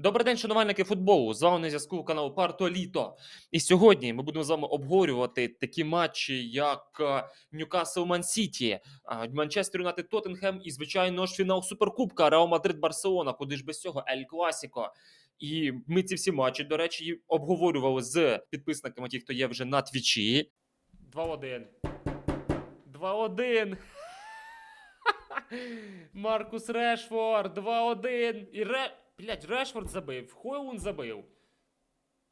Добрий день, шанувальники футболу. З вами на зв'язку канал Парто Літо. І сьогодні ми будемо з вами обговорювати такі матчі, як Ньюкасл Ман Сіті, Манчестер Юнайтед Тоттенхем і, звичайно ж, фінал Суперкубка Реал Мадрид Барселона. Куди ж без цього Ель Класіко. І ми ці всі матчі, до речі, обговорювали з підписниками, ті, хто є вже на твічі. 2-1. 2-1. Маркус Решфорд, 2-1. І Ре... Блять, Решфорд забив, Хойлун забив.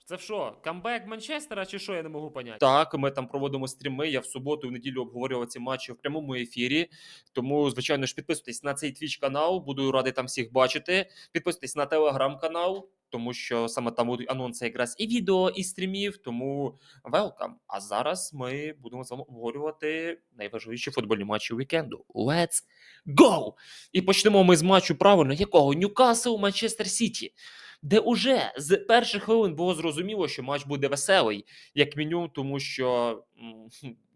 Це що, камбек Манчестера чи що, я не можу поняти. Так, ми там проводимо стріми. Я в суботу і в неділю обговорював ці матчі в прямому ефірі. Тому, звичайно ж, підписуйтесь на цей твіч канал. Буду радий там всіх бачити. Підписуйтесь на телеграм-канал, тому що саме там будуть анонси якраз і відео, і стрімів. Тому велкам. А зараз ми будемо з вами обговорювати найважливіші футбольні матчі вікенду. Let's go! І почнемо ми з матчу правильно, якого Ньюкасл Манчестер Сіті, де уже з перших хвилин було зрозуміло, що матч буде веселий, як мінімум, тому що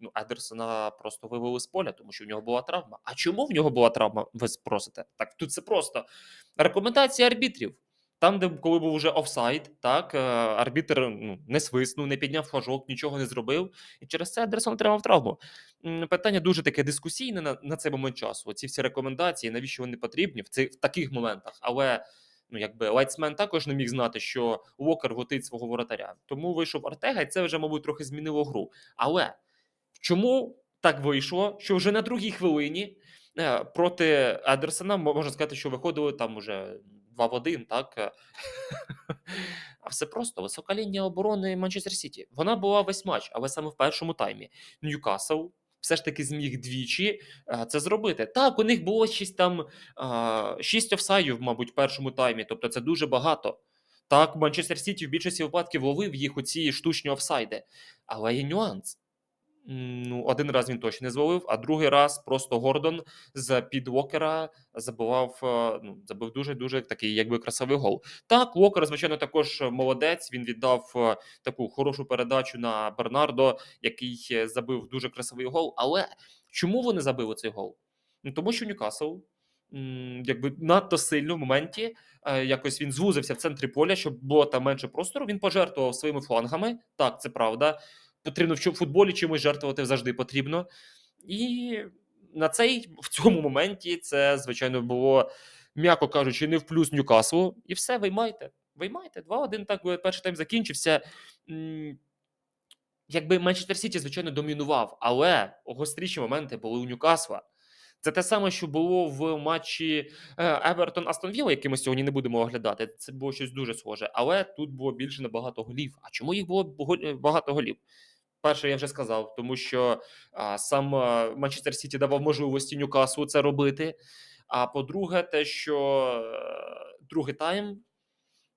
ну, Едерсона просто вивели з поля, тому що в нього була травма. А чому в нього була травма? Ви спросите? Так тут це просто рекомендації арбітрів. Там, де коли був вже офсайд, так е, арбітр ну, не свиснув, не підняв флажок, нічого не зробив. І через це Едерсон отримав травму. Питання дуже таке дискусійне на, на цей момент часу. Ці всі рекомендації, навіщо вони потрібні в цих в таких моментах. Але ну якби лайтсмен також не міг знати, що Уокер готить свого воротаря. Тому вийшов Артега, і це вже, мабуть, трохи змінило гру. Але чому так вийшло, що вже на другій хвилині е, проти Едерсона можна сказати, що виходили там уже 2 в 1, так? е, А все просто висока лінія оборони Манчестер Сіті. Вона була весь матч, але саме в першому таймі. Ньюкасл все ж таки зміг двічі е, це зробити. Так, у них було щось там 6 офсайдів, мабуть, в першому таймі. Тобто це дуже багато. Так, Манчестер Сіті в більшості випадків ловив їх у ці штучні офсайди. Але є нюанс. Ну, один раз він точно не зловив, а другий раз просто Гордон з під Уокера забивав, е, ну, забив дуже дуже такий, якби красивий гол. Так, Уокер, звичайно, також молодець. Він віддав е, таку хорошу передачу на Бернардо, який е, забив дуже красивий гол. Але чому вони забили цей гол? Ну тому що Ньюкасл. Якби надто сильно в моменті якось він звузився в центрі поля, щоб було там менше простору. Він пожертвував своїми флангами. Так, це правда. Потрібно в футболі чимось жертвувати завжди потрібно. І на цей в цьому моменті це, звичайно, було, м'яко кажучи, не в плюс Ньюкаслу. І все, виймайте. Виймайте. 2-1 так перший тайм закінчився. Якби Манчестер Сіті, звичайно, домінував, але гостріші моменти були у Ньюкасла. Це те саме, що було в матчі Евертон Астон Вілла, який ми сьогодні не будемо оглядати. Це було щось дуже схоже. Але тут було більше набагато голів. А чому їх було е, багато голів? Перше, я вже сказав, тому що а, сам Манчестер Сіті давав можливості Ньюкаслу це робити. А по-друге, те, що а, другий тайм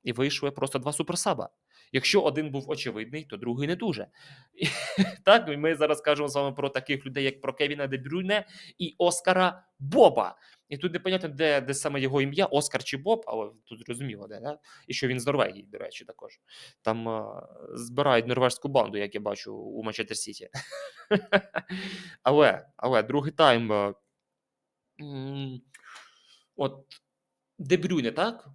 і вийшли просто два суперсаба. Якщо один був очевидний, то другий не дуже. Так, ми зараз кажемо з вами про таких людей, як про Кевіна Де Брюйне і Оскара Боба. І тут непонятно, де, де саме його ім'я, Оскар чи Боб, але тут зрозуміло, де, да? і що він з Норвегії, до речі, також. Там а, збирають норвежську банду, як я бачу у Манчестер Сіті. але, але другий тайм. а, От Де Брюйне, так?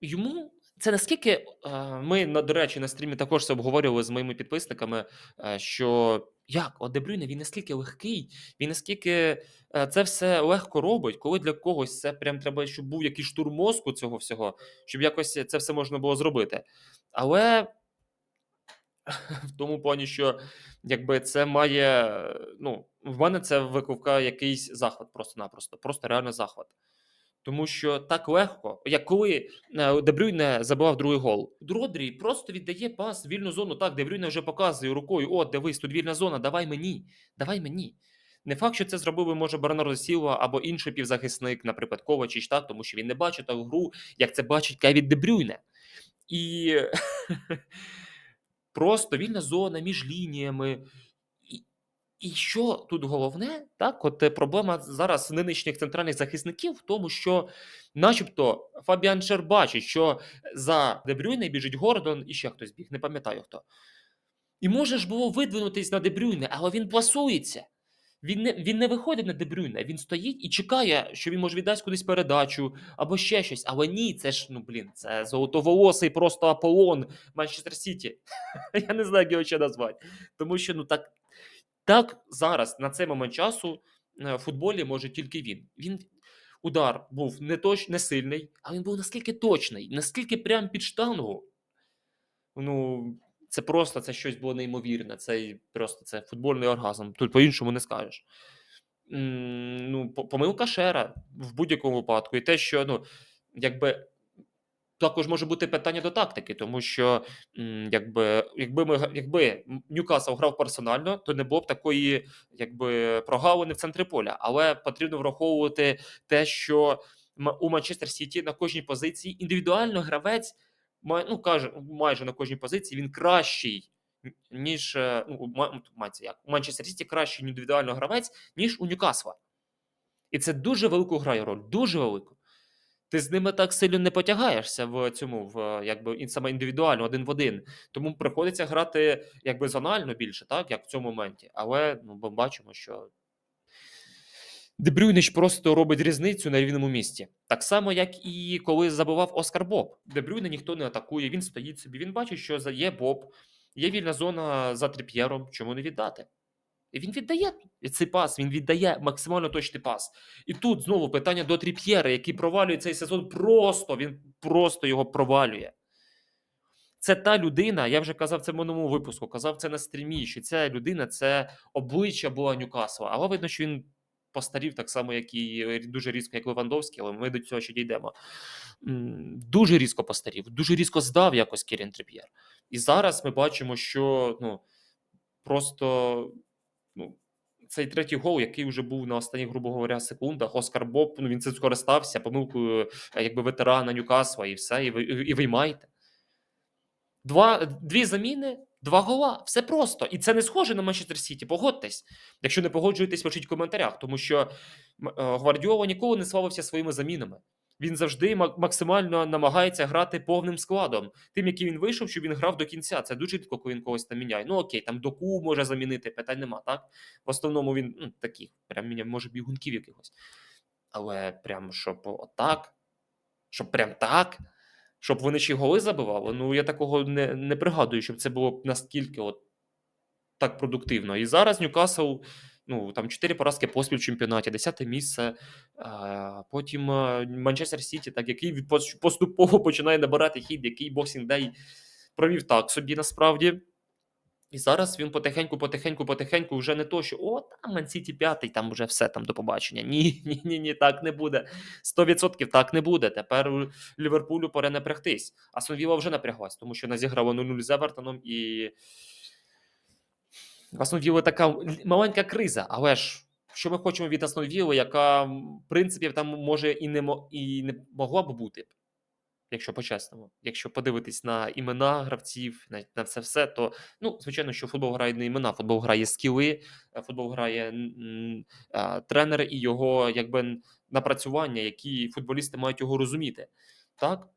Йому це наскільки е, ми, до речі, на стрімі також це обговорювали з моїми підписниками, е, що як Брюйне, він наскільки легкий, він наскільки е, це все легко робить, коли для когось це прям треба, щоб був якийсь штурм мозку цього всього, щоб якось це все можна було зробити. Але в тому плані, що якби це має. Ну, в мене це викликає якийсь захват просто-напросто, просто реально захват. Тому що так легко, як коли е, Де забивав другий гол. Родрі просто віддає пас вільну зону. Так, Де Брюйне вже показує рукою: о, дивись, тут вільна зона, давай мені, давай мені. Не факт, що це зробив би, може Бернардо Сілва або інший півзахисник, наприклад, Ковачич, так, тому що він не бачить таку гру, як це бачить Кевін Де Брюйне. І просто вільна зона між лініями. І, що тут головне, так, от е, проблема зараз нинішніх центральних захисників в тому, що, начебто, Фабіан Шер бачить, що за Дебрюйне біжить Гордон і ще хтось біг, не пам'ятаю хто. І може ж було видвинутись на Дебрюйне, але він пасується. Він не, він не виходить на Дебрюйне, він стоїть і чекає, що він може віддасть кудись передачу або ще щось. Але ні, це ж, ну блін, це золотоволосий просто Аполлон Манчестер Сіті. Я не знаю, як його ще назвати. Тому що ну так, так зараз, на цей момент часу, е, в футболі може тільки він. Він удар був не точ, не сильний, а він був наскільки точний, наскільки прям під штангу. Ну, це просто це щось було неймовірне. Це просто це футбольний оргазм. Тут по-іншому не скажеш. Ну, помилка Шера в будь-якому випадку. І те, що ну, якби також може бути питання до тактики, тому що якби, якби, ми, якби Ньюкасл грав персонально, то не було б такої якби, прогалини в центрі поля. Але потрібно враховувати те, що у Манчестер Сіті на кожній позиції індивідуально гравець ну, каже, майже на кожній позиції він кращий. Ніж е, ну, у Ма- мається як у Манчестер Сіті кращий індивідуально гравець, ніж у Ньюкасла. І це дуже велику грає роль, дуже велику. Ти з ними так сильно не потягаєшся в цьому, в якби саме індивідуально, один в один. Тому приходиться грати якби зонально більше, так як в цьому моменті. Але ну, ми бачимо, що Дебрюйнич просто робить різницю на рівному місці. Так само, як і коли забивав Оскар Боб. Дебрюйна ніхто не атакує, він стоїть собі. Він бачить, що є Боб, є вільна зона за Тріп'єром. Чому не віддати? Він віддає цей пас, він віддає максимально точний пас. І тут знову питання до Тріп'єра, який провалює цей сезон просто, він просто його провалює. Це та людина, я вже казав це в минулому випуску, казав це на стрімі, що ця людина це обличчя була Ньюкасла. Але видно, що він постарів так само, як і дуже різко, як Левандовський, але ми до цього ще дійдемо. Дуже різко постарів, дуже різко здав якось Кірін Тріп'єр. І зараз ми бачимо, що ну, просто цей третій гол, який вже був на останніх, грубо говоря, секундах, Оскар Боб, ну він це скористався помилкою е, якби ветерана Ньюкасла, і все, і ви і виймайте. Два, дві заміни, два гола. Все просто. І це не схоже на Манчестер Сіті. Погодьтесь. Якщо не погоджуєтесь, пишіть в коментарях, тому що е, Гвардіола ніколи не славився своїми замінами. Він завжди максимально намагається грати повним складом. Тим, який він вийшов, щоб він грав до кінця. Це дуже рідко, коли він когось там міняє. Ну окей, там доку може замінити, питань нема, так? В основному він ну, таких, прям міняє, може бігунків якихось. Але прям щоб отак, щоб прям так, щоб вони ще голи забивали. Ну я такого не, не пригадую, щоб це було б наскільки от так продуктивно. І зараз Ньюкасл, ну там 4 поразки поспіль в чемпіонаті, 10 місце. Потім Манчестер Сіті, так який поступово починає набирати хід, який Боксінг Дей провів так собі насправді. І зараз він потихеньку, потихеньку, потихеньку вже не то, що о, там Ман Сіті п'ятий, там вже все там до побачення. Ні, ні, ні, ні, так не буде. 100% так не буде. Тепер Ліверпулю пора напрягтись. А Сонвіла вже напряглась, тому що вона зіграла 0-0 з Евертоном і. Астон Вілли така маленька криза, але ж що ми хочемо від Астон Вілли, яка, в принципі, там може і не, і не могла б бути, якщо по-чесному. Якщо подивитись на імена гравців, на, на це все, то ну, звичайно, що футбол грає не імена, футбол грає скіли, е, футбол грає м, а, тренер і його якби напрацювання, які футболісти мають його розуміти. Так?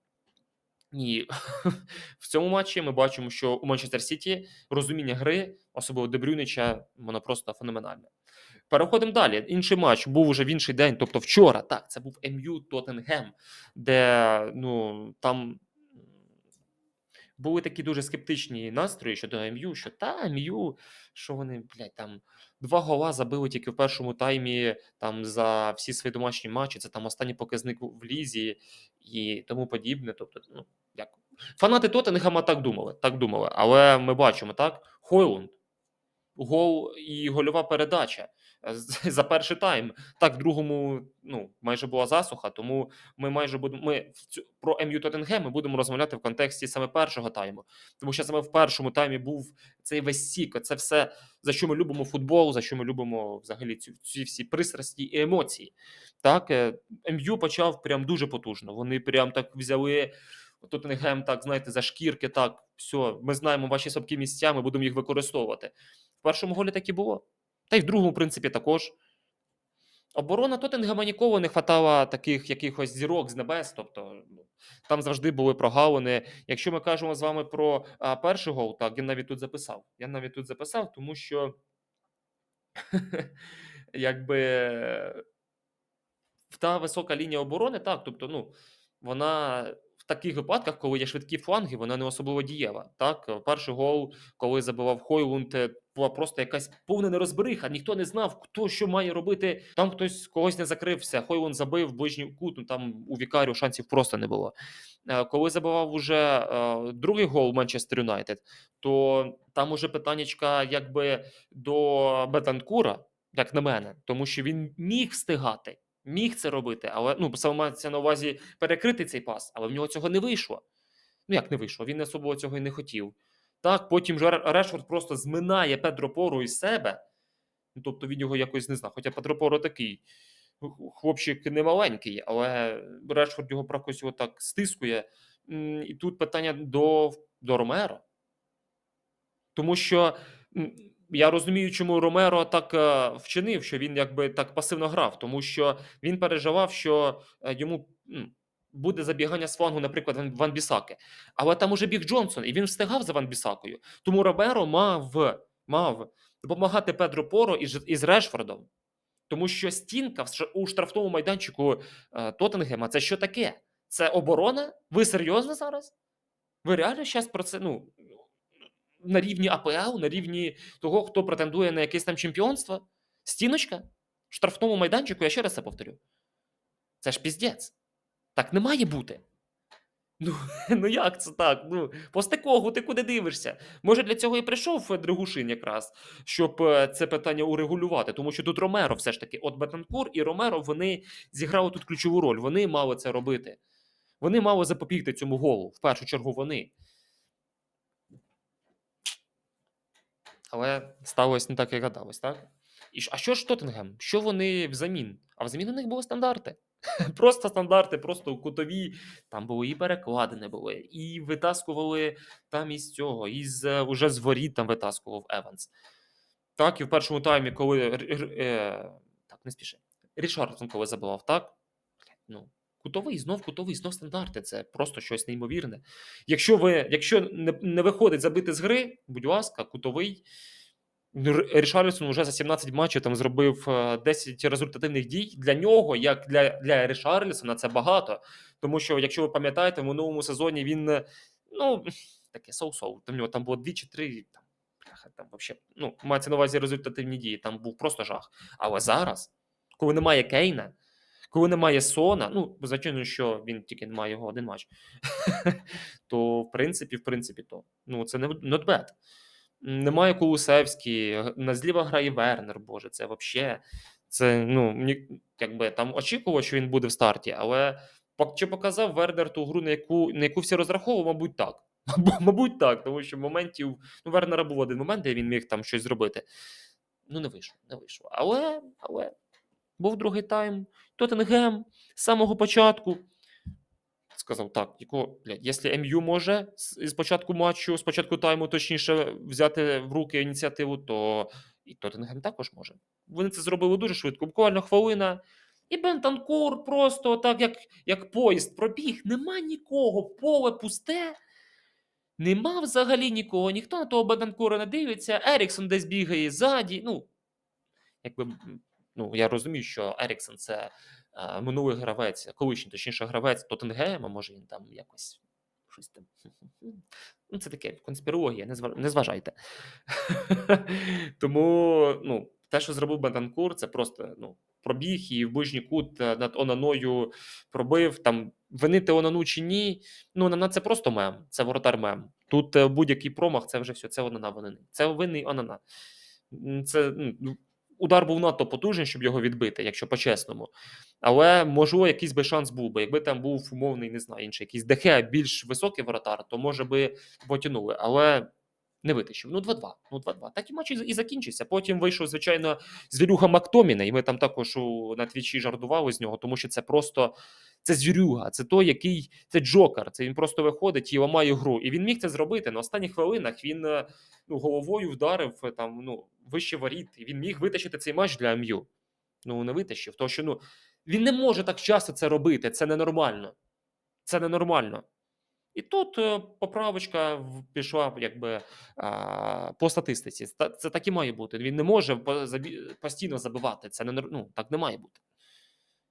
І в цьому матчі ми бачимо, що у Манчестер Сіті розуміння гри, особливо Дебрюнича, воно просто феноменальне. Переходимо далі. Інший матч був уже в інший день, тобто вчора. Так, це був МЮ Тоттенгем, де ну там були такі дуже скептичні настрої щодо МЮ, що та МЮ, що вони, блядь, там два гола забили тільки в першому таймі там за всі свої домашні матчі. Це там останній показник в лізі і тому подібне. Тобто, ну як фанати Тоттенгема так думали, так думали. Але ми бачимо так: Хойлунд, гол і гольова передача за перший тайм. Так, в другому ну, майже була засуха, тому ми майже будемо. Ми про МЮ Тоттенгем ми будемо розмовляти в контексті саме першого тайму. Тому що саме в першому таймі був цей весь сік. Це все, за що ми любимо футбол, за що ми любимо взагалі ці, ці всі пристрасті і емоції. Так, е, МЮ почав прям дуже потужно. Вони прям так взяли. Тоттенгем, так, знаєте, за шкірки, так, все, ми знаємо ваші слабкі місця, ми будемо їх використовувати. В першому голі так і було. Та й в другому, в принципі, також. Оборона Тоттенгема ніколи не хватало таких якихось зірок з небес. Тобто ну, там завжди були прогалини. Якщо ми кажемо з вами про а, перший гол, так я навіть тут записав. Я навіть тут записав, тому що якби та висока лінія оборони, так, тобто, ну, вона таких випадках, коли є швидкі фланги, вона не особливо дієва. Так, перший гол, коли забивав Хойлунд, е, була просто якась повна нерозбериха. Ніхто не знав, хто що має робити. Там хтось когось не закрився. Хойлунд забив ближній кут. Ну там у Вікарію шансів просто не було. Е, Коли забивав уже е, другий гол Манчестер Юнайтед, то там уже питаннячка якби до Бетанкура, як на мене, тому що він міг встигати. Міг це робити, але ну саме мається на увазі перекрити цей пас, але в нього цього не вийшло. Ну як не вийшло? Він особливо цього і не хотів. Так, потім же Решфорд просто зминає Педро Пору із себе. Ну, тобто він його якось не знає. Хоча Педро Поро такий хлопчик не маленький, але Решфорд його якось отак стискує. І тут питання до, до Ромеро. Тому що я розумію, чому Ромеро так е, вчинив, що він якби так пасивно грав, тому що він переживав, що е, йому буде забігання з флангу, наприклад, Ван- Бісаки. Але там уже біг Джонсон, і він встигав за Ван Бісакою. Тому Ромеро мав, мав допомагати Педро Поро із, із Решфордом. Тому що стінка у штрафному майданчику е, Тоттенгема це що таке? Це оборона? Ви серйозно зараз? Ви реально зараз про це ну, на рівні АПЛ, на рівні того, хто претендує на якесь там чемпіонство? Стіночка? В штрафному майданчику, я ще раз це повторю. Це ж піздець. Так не має бути. Ну, ну як це так? Ну, Постекогу, ти куди дивишся? Може, для цього і прийшов Дригушин якраз, щоб е, це питання урегулювати, тому що тут Ромеро все ж таки, от Бетанкур і Ромеро вони зіграли тут ключову роль. Вони мали це робити. Вони мали запобігти цьому голу. В першу чергу вони. Але сталося не так, як гадалось, так? І а що ж Тоттенгем? Що вони взамін? А взамін у них були стандарти. Просто стандарти, просто кутові. Там були і перекладини були, і витаскували там із цього, із е, уже з воріт там витаскував Еванс. Так, і в першому таймі, коли е, так, не спіши. Рішардсон, коли забивав, так? Ну, кутовий, знов кутовий, знов стандарти. Це просто щось неймовірне. Якщо ви, якщо не, не виходить забити з гри, будь ласка, кутовий. Р- Рішарлісон вже за 17 матчів там зробив е, 10 результативних дій. Для нього, як для, для Рішарлісона, це багато. Тому що, якщо ви пам'ятаєте, в минулому сезоні він е, ну, таке соу-соу. В нього там було 2 чи 3. Там, там вообще, ну, мається на увазі результативні дії. Там був просто жах. Але зараз, коли немає Кейна, коли немає Сона, ну, звичайно, що він тільки не має його один матч, то в принципі, в принципі, то ну, це не not bad. Немає Кулусевський, на зліва грає Вернер, Боже, це взагалі. Це, ну, якби там очікував, що він буде в старті, але чи показав Вернер ту гру, на яку, на яку всі розраховували, мабуть, так. Мабуть, так, тому що моментів. Ну, Вернера був один момент, де він міг там щось зробити. Ну, не вийшло, не вийшло. Але, але був другий тайм. Тоттенгем з самого початку сказав: так, яко, блядь, якщо МЮ може з, початку матчу, з початку тайму, точніше, взяти в руки ініціативу, то і Тоттенгем також може. Вони це зробили дуже швидко, буквально хвилина. І Бентанкур просто так, як, як поїзд пробіг. Нема нікого, поле пусте. Нема взагалі нікого, ніхто на того Бентанкура не дивиться. Еріксон десь бігає ззаді. Ну, якби, ну, я розумію, що Еріксон це е, минулий гравець, колишній, точніше, гравець Тоттенгема, може він там якось щось там. Ну, це таке конспірологія, не, зва- не зважайте. Тому, ну, те, що зробив Бентанкур, це просто ну, пробіг і в ближній кут е, над Онаною пробив. Там винити Онану чи ні. Ну, Онана це просто мем, це воротар мем. Тут е, будь-який промах, це вже все, це Онана винний. Це винний Онана. Це ну, удар був надто потужний, щоб його відбити, якщо по-чесному. Але можливо, якийсь би шанс був би. Якби там був умовний, не знаю, інший якийсь Дехе більш високий воротар, то може би потянули. Але не витащив. Ну, 2-2. Ну, 2-2. Так і матч і закінчився. Потім вийшов, звичайно, звірюга Мактоміна, і ми там також у, на твічі жартували з нього, тому що це просто це звірюга, це той, який це Джокер. Це він просто виходить і ламає гру. І він міг це зробити. На останніх хвилинах він е, ну, головою вдарив е, там, ну, вище воріт, і він міг витащити цей матч для МЮ. Ну, не витащив. Тому що ну, він не може так часто це робити. Це ненормально. Це ненормально. І тут е, поправочка пішла якби по статистиці. Це так і має бути. Він не може постійно забивати. Це не ну, так не має бути.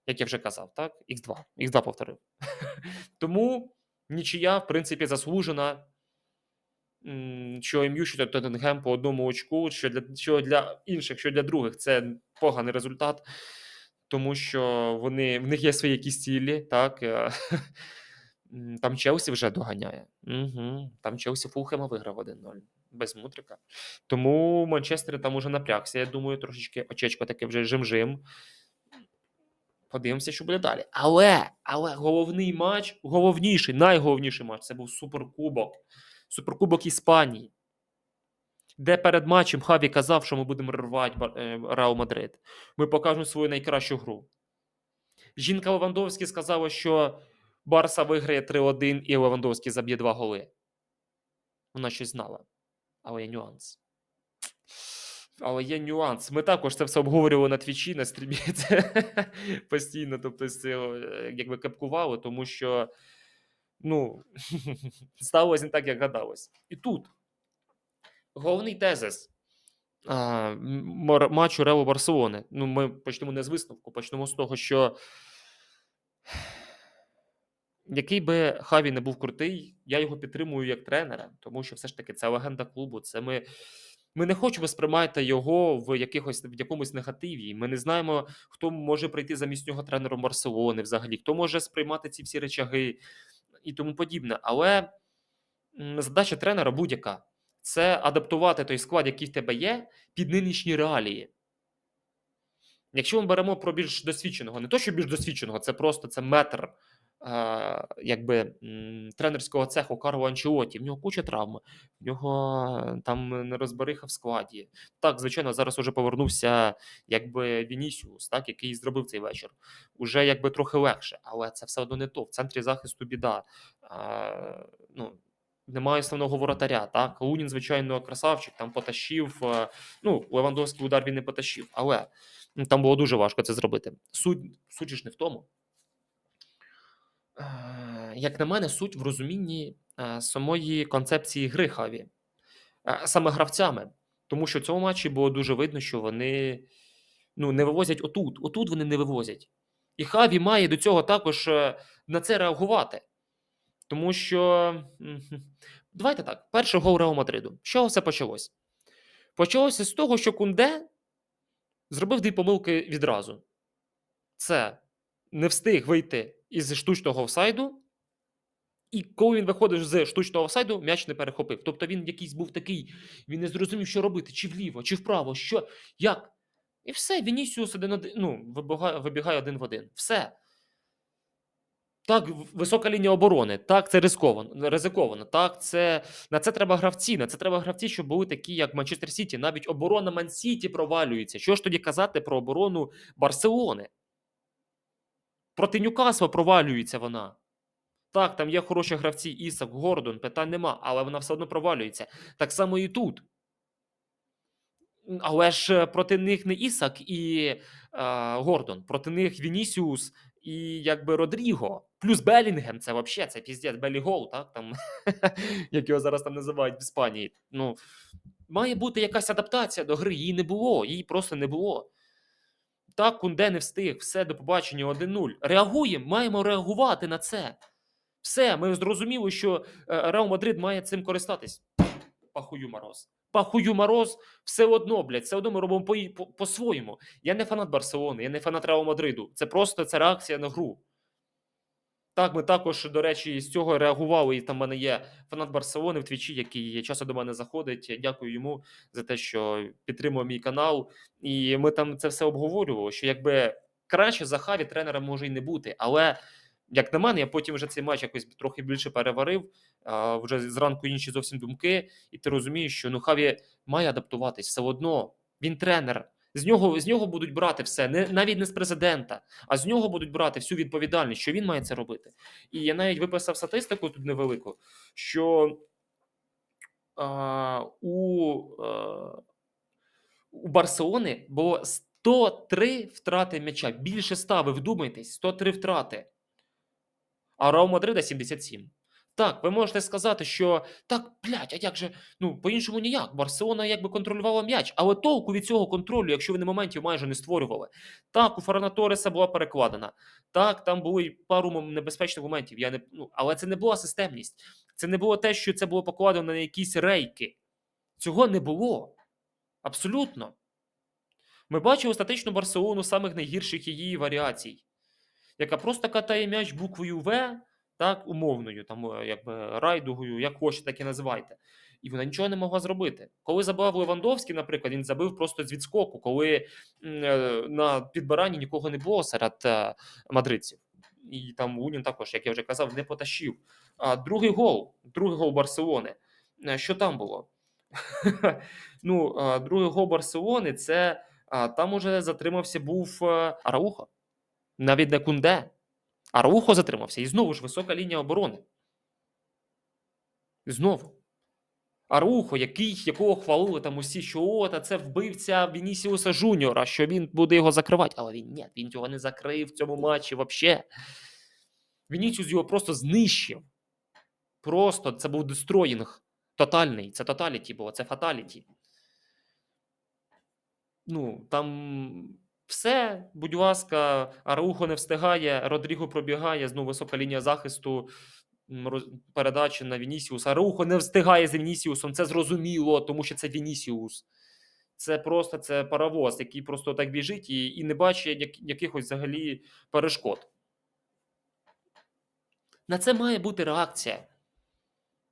Як я вже казав, так? Х2. Х2 повторив. Тому нічия, в принципі, заслужена. Що МЮ, що Тоттенгем по одному очку, що для, що для інших, що для других, це поганий результат, тому що вони, в них є свої якісь цілі, так. Там Челсі вже доганяє. Угу. Там Челсі Фулхема виграв 1-0 без мутрика. Тому Манчестер там уже напрягся. Я думаю, трошечки очечко таке вже жим-жим. Подивимося, що буде далі. Але, але головний матч, головніший, найголовніший матч це був Суперкубок. Суперкубок Іспанії. Де перед матчем Хаві казав, що ми будемо рвати е, Реал Мадрид. Ми покажемо свою найкращу гру. Жінка Левандовський сказала, що Барса виграє 3-1 і Левандовський заб'є 2 голи. Вона щось знала. Але є нюанс. Але є нюанс. Ми також це все обговорювали на твічі, на стрімі. Це постійно, тобто, з цього, е, якби кепкували, тому що ну, сталося не так, як гадалось. І тут головний тезис а, матчу Рео Барселони. Ну, ми почнемо не з висновку, почнемо з того, що який би Хаві не був крутий, я його підтримую як тренера, тому що все ж таки це легенда клубу. Це ми, ми не хочемо сприймати його в якихось в якомусь негативі. Ми не знаємо, хто може прийти замість нього тренером Барселони, взагалі, хто може сприймати ці всі речаги і тому подібне. Але задача тренера будь-яка це адаптувати той склад, який в тебе є, під нинішні реалії. Якщо ми беремо про більш досвідченого, не то, що більш досвідченого, це просто це метр якби, тренерського цеху Карло Анчелоті. В нього куча травм, в нього там нерозбериха в складі. Так, звичайно, зараз уже повернувся якби Вінісіус, так, який зробив цей вечір. Уже якби трохи легше, але це все одно не то. В центрі захисту біда. Е, ну, немає основного воротаря. Так, Лунін, звичайно, красавчик, там потащив. е, Ну, Левандовський удар він не потащив, але Там було дуже важко це зробити. Суть, суть ж не в тому. Е, Як на мене, суть в розумінні е, самої концепції гри Хаві, Е, саме гравцями. Тому що в цьому матчі було дуже видно, що вони ну, не вивозять отут. Отут вони не вивозять. І Хаві має до цього також на це реагувати. Тому що. Давайте так: перший гол Реал Мадриду. З чого все почалось? Почалося з того, що Кунде зробив дві помилки відразу. Це не встиг вийти із штучного офсайду, і коли він виходив з штучного офсайду, м'яч не перехопив. Тобто він якийсь був такий, він не зрозумів, що робити, чи вліво, чи вправо, що, як. І все, Вінісіус один, один ну, вибігає, вибігає один в один. Все. Так, висока лінія оборони, так, це ризиковано, ризиковано. Так, це на це треба гравці. На це треба гравці, щоб були такі, як Манчестер Сіті. Навіть оборона Ман-Сіті провалюється. Що ж тоді казати про оборону Барселони? Проти Ньюкасла провалюється вона. Так, там є хороші гравці, Ісак, Гордон, питань нема, але вона все одно провалюється. Так само і тут. Але ж е, проти них не Ісак і е, Гордон, проти них Вінісіус і якби Родріго. Плюс Белінгем, це взагалі це піздець, Белігол, так? Там, як його зараз там називають в Іспанії. Ну, має бути якась адаптація до гри. Її не було, її просто не було. Так, Кунде не встиг, все, до побачення 1-0. Реагуємо, маємо реагувати на це. Все, ми зрозуміли, що е, Реал Мадрид має цим користатись. Пахую мороз. Пахую мороз, все одно, блядь, все одно ми робимо по- по- по-своєму. Я не фанат Барселони, я не фанат Реал Мадриду. Це просто це реакція на гру. Так, ми також, до речі, з цього реагували. І там в мене є фанат Барселони в Твічі, який часто до мене заходить. Дякую йому за те, що підтримує мій канал. І ми там це все обговорювали. Що якби краще за Хаві тренера може й не бути. Але як на мене, я потім вже цей матч якось трохи більше переварив. Вже зранку інші зовсім думки, і ти розумієш, що ну Хаві має адаптуватись все одно. Він тренер. З нього, з нього будуть брати все, не, навіть не з президента, а з нього будуть брати всю відповідальність, що він має це робити. І я навіть виписав статистику тут невелику, що а, у, а, у Барселони було 103 втрати м'яча. Більше 100, ви вдумайтесь, 103 втрати. А Реал Мадрида 77. Так, ви можете сказати, що так, блядь, а як же, ну, по-іншому ніяк. Барселона якби контролювала м'яч, але толку від цього контролю, якщо ви на моментів майже не створювали. Так, у Феррана Торреса була перекладена. Так, там були пару небезпечних моментів. Я не, ну, але це не була системність. Це не було те, що це було покладено на якісь рейки. Цього не було. Абсолютно. Ми бачили статичну Барселону самих найгірших її варіацій, яка просто катає м'яч буквою В, так, умовною, там, е, якби райдугою, як хочете, так і називайте. І вона нічого не могла зробити. Коли забивав Левандовський, наприклад, він забив просто з відскоку, коли е, на підбиранні нікого не було серед е, мадридців. І там Лунін також, як я вже казав, не потащив. А другий гол, другий гол Барселони. Що там було? ну, другий гол Барселони це там уже затримався був Араухо. Навіть не Кунде. Араухо затримався. І знову ж висока лінія оборони. Знову. Араухо, який, якого хвалили там усі, що о, та це вбивця Вінісіуса Жуніора, що він буде його закривати. Але він ні, він його не закрив в цьому матчі взагалі. Вінісіус його просто знищив. Просто це був дестроїнг. Тотальний. Це тоталіті було, це фаталіті. Ну, там все, будь ласка, Араухо не встигає, Родріго пробігає, знову висока лінія захисту, передача на Вінісіуса. Араухо не встигає за Вінісіусом, це зрозуміло, тому що це Вінісіус. Це просто це паровоз, який просто так біжить і, і не бачить як, якихось взагалі перешкод. На це має бути реакція.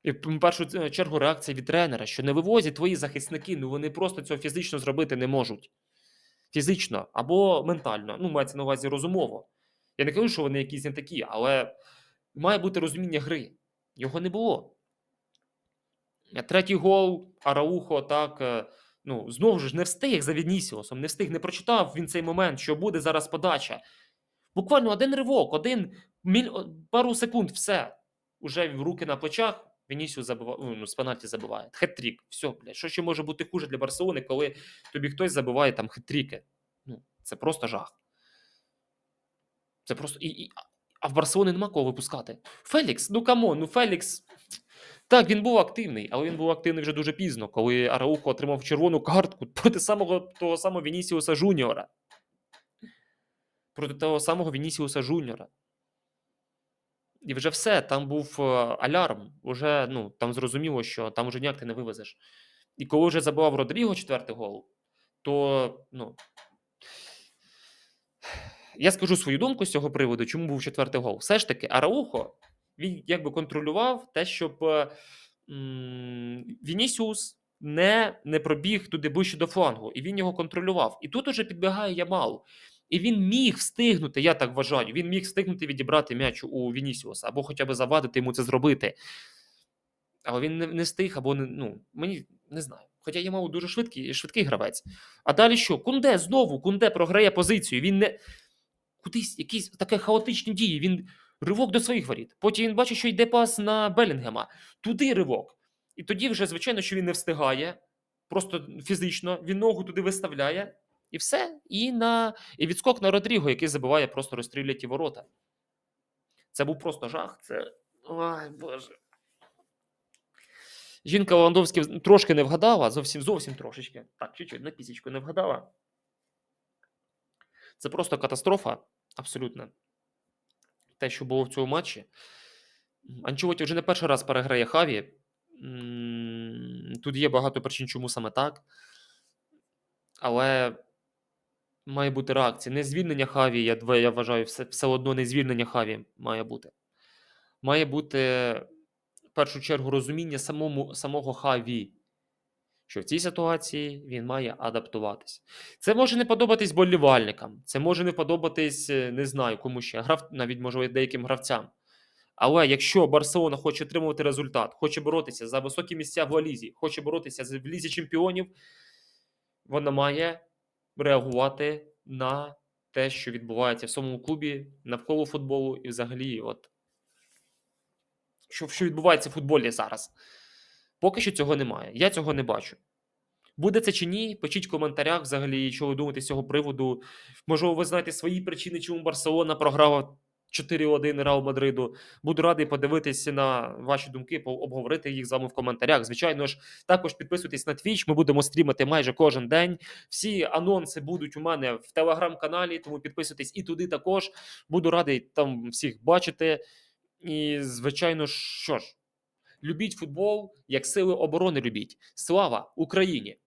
І в першу е, чергу реакція від тренера, що не вивозять твої захисники, ну вони просто цього фізично зробити не можуть. Фізично або ментально. Ну, мається на увазі розумово. Я не кажу, що вони якісь не такі, але має бути розуміння гри. Його не було. Е, Третій гол, Араухо, так. е, Ну, знову ж не встиг за Вінісіусом, не встиг, не прочитав він цей момент, що буде зараз подача. Буквально один ривок, один міль... пару секунд, все. Уже в руки на плечах. Вінісіус забиває, ну, з пенальті забиває. Хет-трік. Все, блядь. Що ще може бути хуже для Барселони, коли тобі хтось забиває там хет-тріки? Ну, це просто жах. Це просто. І, і... А в Барселоні нема кого випускати. Фелікс, ну камон, ну Фелікс. Так, він був активний, але він був активний вже дуже пізно, коли Араухо отримав червону картку проти самого того самого Вінісіуса Жуніора. Проти того самого Вінісіуса Жуніора. І вже все, там був е, алярм. Уже, ну, там зрозуміло, що там вже ніяк ти не вивезеш. І коли вже забивав Родріго четвертий гол, то ну. Я скажу свою думку з цього приводу, чому був четвертий гол. Все ж таки, Араухо він якби контролював те, щоб е, Вінісіус не, не пробіг туди ближче до флангу, і він його контролював. І тут уже підбігає Ямал. І він міг встигнути, я так вважаю, він міг встигнути відібрати м'яч у Вінісіуса, або хоча б завадити йому це зробити. Але він не, встиг, або не, ну, мені не знаю. Хоча Ямал дуже швидкий, швидкий гравець. А далі що? Кунде знову, Кунде програє позицію. Він не кудись якісь таке хаотичні дії. Він ривок до своїх воріт. Потім він бачить, що йде пас на Белінгема. Туди ривок. І тоді вже, звичайно, що він не встигає. Просто фізично він ногу туди виставляє, і все. І на і відскок на Родріго, який забиває просто розстріляті ворота. Це був просто жах. Це. Ой, Боже. Жінка Левандовський трошки не вгадала, зовсім зовсім трошечки. Так, чуть-чуть на пісічку не вгадала. Це просто катастрофа, абсолютно. Те, що було в цьому матчі. Анчелоті вже не перший раз переграє Хаві. Тут є багато причин, чому саме так. Але має бути реакція. Не звільнення Хаві, я, я вважаю, все, все одно не звільнення Хаві має бути. Має бути в першу чергу розуміння самому, самого Хаві, що в цій ситуації він має адаптуватись. Це може не подобатись болівальникам, це може не подобатись, е, не знаю, кому ще, грав, навіть може деяким гравцям. Але якщо Барселона хоче отримувати результат, хоче боротися за високі місця в Лалізі, хоче боротися в лізі чемпіонів, вона має реагувати на те, що відбувається в самому клубі, навколо футболу і взагалі, от що, що відбувається в футболі зараз. Поки що цього немає. Я цього не бачу. Буде це чи ні? Пишіть в коментарях взагалі, що ви думаєте з цього приводу. Можливо, ви знаєте свої причини, чому Барселона програла 4-1 Реал Мадриду. Буду радий подивитися на ваші думки, обговорити їх з вами в коментарях. Звичайно ж, також підписуйтесь на Twitch, Ми будемо стрімити майже кожен день. Всі анонси будуть у мене в телеграм-каналі, тому підписуйтесь і туди також. Буду радий там всіх бачити. І, звичайно, що ж, любіть футбол, як сили оборони любіть. Слава Україні!